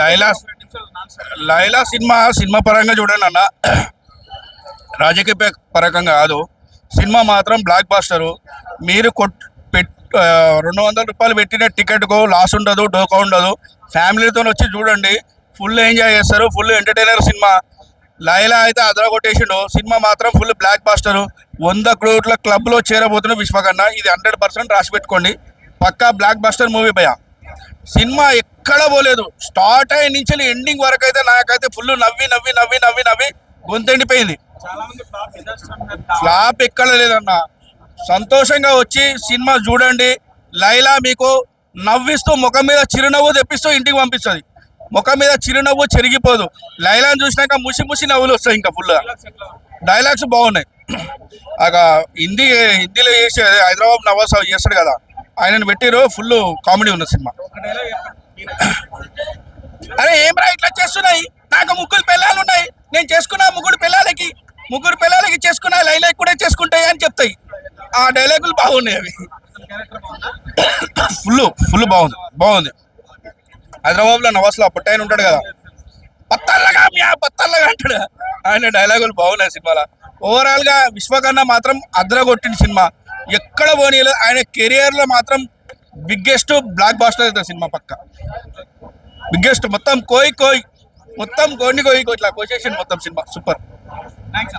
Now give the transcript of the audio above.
Laila Laila cinema cinema పరంగా చూడండి అన్న. రాజకీయ పరకం కాదు. సినిమా మాత్రం బ్లాక్ బాస్టరు మీరు కొట్ పెట్ రెండు వందల రూపాయలు పెట్టిన టికెట్కు లాస్ ఉండదు డోకా ఉండదు. ఫ్యామిలీతో వచ్చి చూడండి. ఫుల్ ఎంజాయ్ చేస్తారు. Full entertainer cinema. లైలా అయితే అదర కొట్టేసిండు. సినిమా మాత్రం ఫుల్ బ్లాక్ బాస్టర్ వంద కోట్ల క్లబ్లో చేరబోతున్న విశ్వకన్న ఇది హండ్రెడ్ పర్సెంట్ రాసి పెట్టుకోండి. పక్కా బ్లాక్ బాస్టర్ మూవీ భయ సినిమా ఎక్కడ పోలేదు. స్టార్ట్ అయిన నుంచి ఎండింగ్ వరకు అయితే నాకైతే ఫుల్ నవ్వి నవ్వి నవ్వి నవ్వి నవ్వి గొంతెండిపోయింది ఫ్లాప్ ఎక్కడ లేదన్న. సంతోషంగా వచ్చి సినిమా చూడండి. లైలా మీకు నవ్విస్తూ ముఖం మీద చిరునవ్వు తెప్పిస్తూ ఇంటికి పంపిస్తుంది. ముఖం మీద చిరునవ్వు చెరిగిపోదు. లైలాని చూసినాక ముసి ముసి నవ్వులు వస్తాయి ఇంకా ఫుల్గా డైలాగ్స్ బాగున్నాయి. అక హిందీ హిందీలో చేసే హైదరాబాద్ నవాజ్ చేస్తాడు కదా. ఆయనను పెట్టిరు ఫుల్ కామెడీ ఉన్న సినిమా. అరే ఏం రా ఇట్లా చేస్తున్నాయి? నాకు ముగ్గురు పిల్లలు ఉన్నాయి. నేను చేసుకున్నా ముగ్గురు పిల్లలకి ముగ్గురు పిల్లలకి చేసుకున్నా లైలకి కూడా చేసుకుంటాయి అని చెప్తాయి. ఆ డైలాగులు బాగున్నాయి అవి. ఫుల్ ఫుల్ బాగుంది బాగుంది. హైదరాబాద్లో నవాస్లో పుట్టాయన ఉంటాడు కదా. పత్తల్లగా మ్యా పత్తల్లగా అంటాడు. ఆయన డైలాగులు బాగున్నాయి సినిమాలో. ఓవరాల్గా విశ్వకర్ణ మాత్రం అద్రగొట్టిన సినిమా. ఎక్కడ పోనీయలేదు ఆయన కెరియర్లో మాత్రం బిగ్గెస్ట్ బ్లాక్ బాస్టర్ అవుతుంది సినిమా పక్క. బిగ్గెస్ట్ మొత్తం కోయి కోయి మొత్తం కొన్ని కోయి ఇట్లా కోసేసింది మొత్తం సినిమా. సూపర్. థ్యాంక్స్